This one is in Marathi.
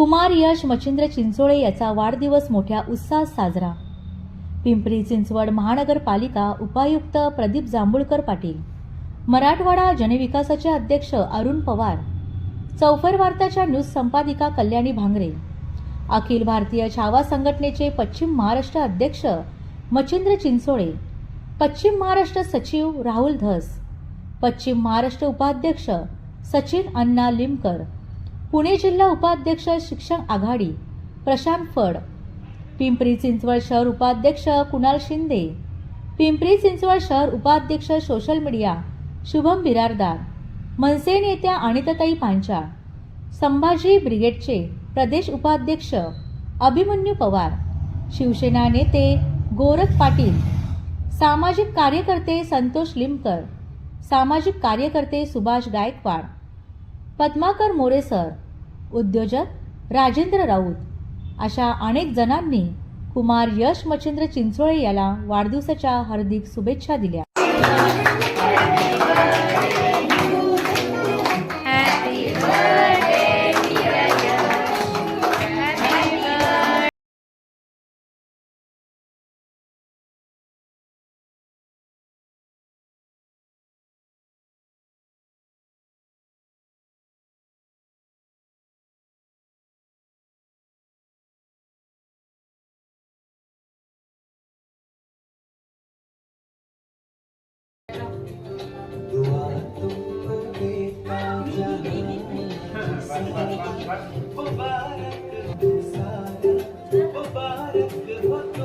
कुमार यश मच्छिंद्र चिंचोळे याचा वाढदिवस मोठ्या उत्साहात साजरा. पिंपरी चिंचवड महानगरपालिका उपायुक्त प्रदीप जांभुळकर पाटील. मराठवाडा जनविकासाचे अध्यक्ष अरुण पवार. चौफर वार्ताच्या न्यूज संपादिका कल्याणी भांगरे. अखिल भारतीय छावा संघटनेचे पश्चिम महाराष्ट्र अध्यक्ष मच्छिंद्र चिंचोळे. पश्चिम महाराष्ट्र सचिव राहुल धस. पश्चिम महाराष्ट्र उपाध्यक्ष सचिन अण्णा लिमकर. पुणे जिल्हा उपाध्यक्ष शिक्षण आघाडी प्रशांत फड. पिंपरी चिंचवड शहर उपाध्यक्ष कुणाल शिंदे. पिंपरी चिंचवड शहर उपाध्यक्ष सोशल मीडिया शुभम बिरारदार. मनसे नेत्या अनिताताई पांचाळ संभाजी ब्रिगेडचे प्रदेश उपाध्यक्ष अभिमन्यू पवार. शिवसेना नेते गोरख पाटील. सामाजिक कार्यकर्ते संतोष लिमकर. सामाजिक कार्यकर्ते सुभाष गायकवाड. पद्माकर मोरे सर उद्योजक राजेंद्र राऊत अशा अनेक जणांनी कुमार यश मच्छिंद्र चिंचोळे याला वाढदिवसाच्या हार्दिक शुभेच्छा दिल्या. ਮੁਬਾਰਕ ਮੁਬਾਰਕ ਮੁਬਾਰਕ